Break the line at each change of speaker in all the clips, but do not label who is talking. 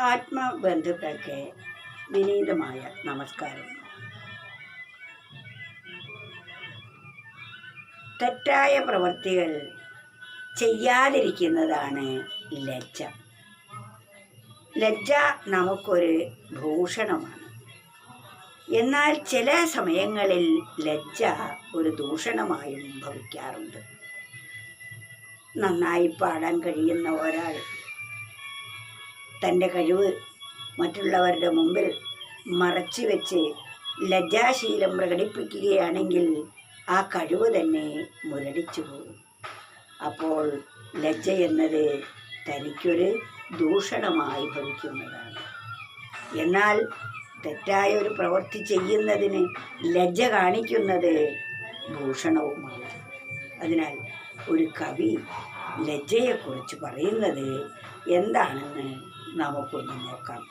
ആത്മബന്ധുക്കൾക്ക് വിനീതമായ നമസ്കാരം. തെറ്റായ പ്രവൃത്തികൾ ചെയ്യാതിരിക്കുന്നതാണ് ലജ്ജ. ലജ്ജ നമുക്കൊരു ഭൂഷണമാണ് എന്നാൽ ചില സമയങ്ങളിൽ ലജ്ജ ഒരു ദൂഷണമായും ഭവിക്കാറുണ്ട്. നന്നായി പാടാൻ കഴിയുന്ന ഒരാൾ തന്റെ കഴിവ് മറ്റുള്ളവരുടെ മുമ്പിൽ മറച്ചു വെച്ച് ലജ്ജാശീലം പ്രകടിപ്പിക്കുകയാണെങ്കിൽ ആ കഴിവ് തന്നെ മുരടിച്ചു പോകും. അപ്പോൾ ലജ്ജ എന്നത് തനിക്കൊരു ദൂഷണമായി ഭവിക്കുന്നതാണ്. എന്നാൽ തെറ്റായ ഒരു പ്രവൃത്തി ചെയ്യുന്നതിന് ലജ്ജ കാണിക്കുന്നത് ഭൂഷണവുമാണ്. അതിനാൽ ഒരു കവി ലജ്ജയെക്കുറിച്ച് പറയുന്നത് എന്താണെന്ന് നമുക്കൊന്ന് നോക്കാം.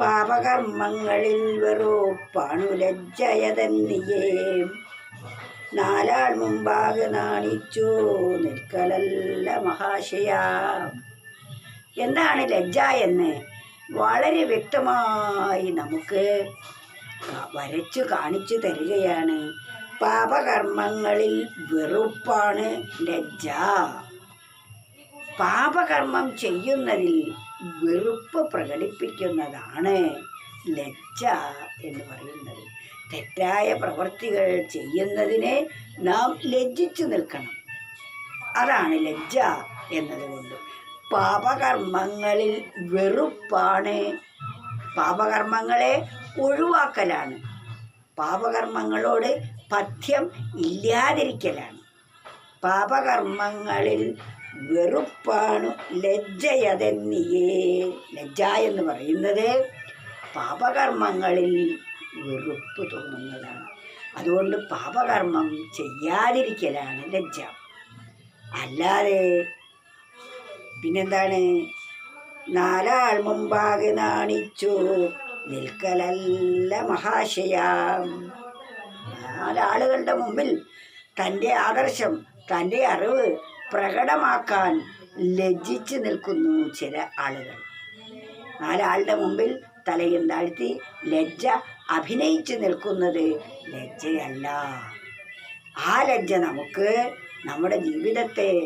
പാപകർമ്മങ്ങളിൽ വെറുപ്പാണു ലജ്ജയതന്നിയേ. നാലാൾ മുമ്പാകെ നാണിച്ചു നിൽക്കലല്ല മഹാശയ. എന്താണ് ലജ്ജ എന്ന് വളരെ വ്യക്തമായി നമുക്ക് വരച്ചു കാണിച്ചു തരികയാണ്. പാപകർമ്മങ്ങളിൽ വെറുപ്പാണ് ലജ്ജ. പാപകർമ്മം ചെയ്യുന്നതിൽ വെറുപ്പ് പ്രകടിപ്പിക്കുന്നതാണ് ലജ്ജ എന്ന് പറയുന്നത്. തെറ്റായ പ്രവൃത്തികൾ ചെയ്യുന്നതിനെ നാം ലജ്ജിച്ചു നിൽക്കണം. അതാണ് ലജ്ജ എന്നതുകൊണ്ട്. പാപകർമ്മങ്ങളിൽ വെറുപ്പാണ്. പാപകർമ്മങ്ങളെ ഒഴിവാക്കലാണ്. പാപകർമ്മങ്ങളോട് പഥ്യം ഇല്ലാതിരിക്കലാണ്. പാപകർമ്മങ്ങളിൽ വെറുപ്പാണു ലജ്ജയതെന്നിയേ. ലജ്ജ എന്ന് പറയുന്നത് പാപകർമ്മങ്ങളിൽ വെറുപ്പ് തോന്നുന്നതാണ്. അതുകൊണ്ട് പാപകർമ്മം ചെയ്യാതിരിക്കലാണ് ലജ്ജ. അല്ലാതെ പിന്നെന്താണ്? നാലാൾ മുമ്പാകെ നാണിച്ചു. നിൽക്കലല്ല മഹാശയാം. നാലാളുകളുടെ മുമ്പിൽ തന്റെ ആദർശം തന്റെ അറിവ് പ്രകടമാക്കാൻ ലജ്ജിച്ച് നിൽക്കുന്നു ചില ആളുകൾ. നാലാളുടെ മുമ്പിൽ തലയും താഴ്ത്തി ലജ്ജ അഭിനയിച്ച് നിൽക്കുന്നത് ലജ്ജയല്ല. ആ ലജ്ജ നമുക്ക് നമ്മുടെ ജീവിതത്തെ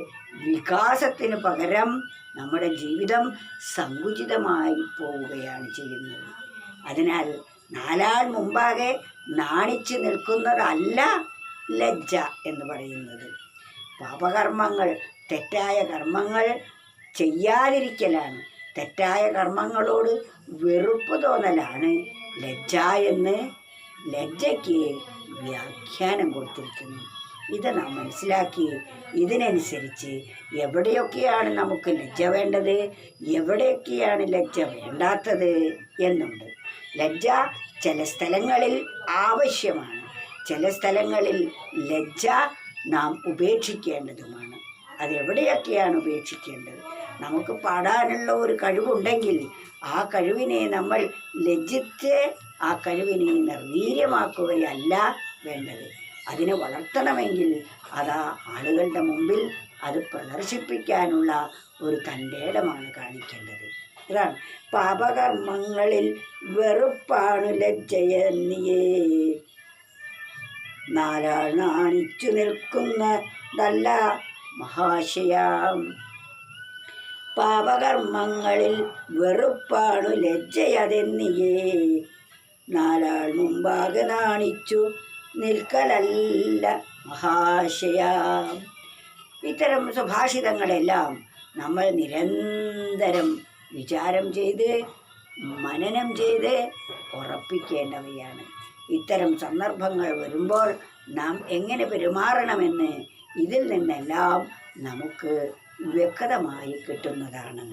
വികാസത്തിന് പകരം നമ്മുടെ ജീവിതം സങ്കുചിതമായി പോവുകയാണ് ചെയ്യുന്നത്. അതിനാൽ നാലാൾ മുമ്പാകെ നാണിച്ചു നിൽക്കുന്നതല്ല ലജ്ജ എന്ന് പറയുന്നത്. പാപകർമ്മങ്ങൾ തെറ്റായ കർമ്മങ്ങൾ ചെയ്യാതിരിക്കലാണ്. തെറ്റായ കർമ്മങ്ങളോട് വെറുപ്പ് തോന്നലാണ്. ലജ്ജ എന്ന് ലജ്ജയ്ക്ക് വ്യാഖ്യാനം കൊടുത്തിരിക്കുന്നു. ഇത് നാം മനസ്സിലാക്കി ഇതിനനുസരിച്ച് എവിടെയൊക്കെയാണ് നമുക്ക് ലജ്ജ വേണ്ടത്? എവിടെയൊക്കെയാണ് ലജ്ജ വേണ്ടാത്തത് എന്നുണ്ട്. ലജ്ജ ചില സ്ഥലങ്ങളിൽ ആവശ്യമാണ്. ചില സ്ഥലങ്ങളിൽ ലജ്ജ നാം ഉപേക്ഷിക്കേണ്ടതുമാണ്. അതെവിടെയൊക്കെയാണ് ഉപേക്ഷിക്കേണ്ടത്? നമുക്ക് പാടാനുള്ള ഒരു കഴിവുണ്ടെങ്കിൽ ആ കഴിവിനെ നമ്മൾ ലജ്ജിച്ച് ആ കഴിവിനെ നിർവീര്യമാക്കുകയല്ല വേണ്ടത്. അതിനെ വളർത്തണമെങ്കിൽ അതാ ആളുകളുടെ മുമ്പിൽ അത് പ്രദർശിപ്പിക്കാനുള്ള ഒരു തന്റെടമാണ് കാണിക്കേണ്ടത്. ഇതാണ് പാപകർമ്മങ്ങളിൽ വെറുപ്പാണ് ലജ്ജയെന്നിയേ. നാലാൾ നാണിച്ചു നിൽക്കുന്നതല്ല മഹാശയാം. പാപകർമ്മങ്ങളിൽ വെറുപ്പാണു ലജ്ജയതെന്നിയേ. നാലാൾ മുമ്പാകെ നാണിച്ചു നിൽക്കലല്ല മഹാശയാം. ഇത്തരം സുഭാഷിതങ്ങളെല്ലാം നമ്മൾ നിരന്തരം വിചാരം ചെയ്ത് മനനം ചെയ്ത് ഉറപ്പിക്കേണ്ടവയാണ്. ഇത്തരം സന്ദർഭങ്ങൾ വരുമ്പോൾ നാം എങ്ങനെ പെരുമാറണമെന്ന് ഇതിൽ നിന്നെല്ലാം നമുക്ക് വ്യക്തമായി കിട്ടുന്നതാണ്.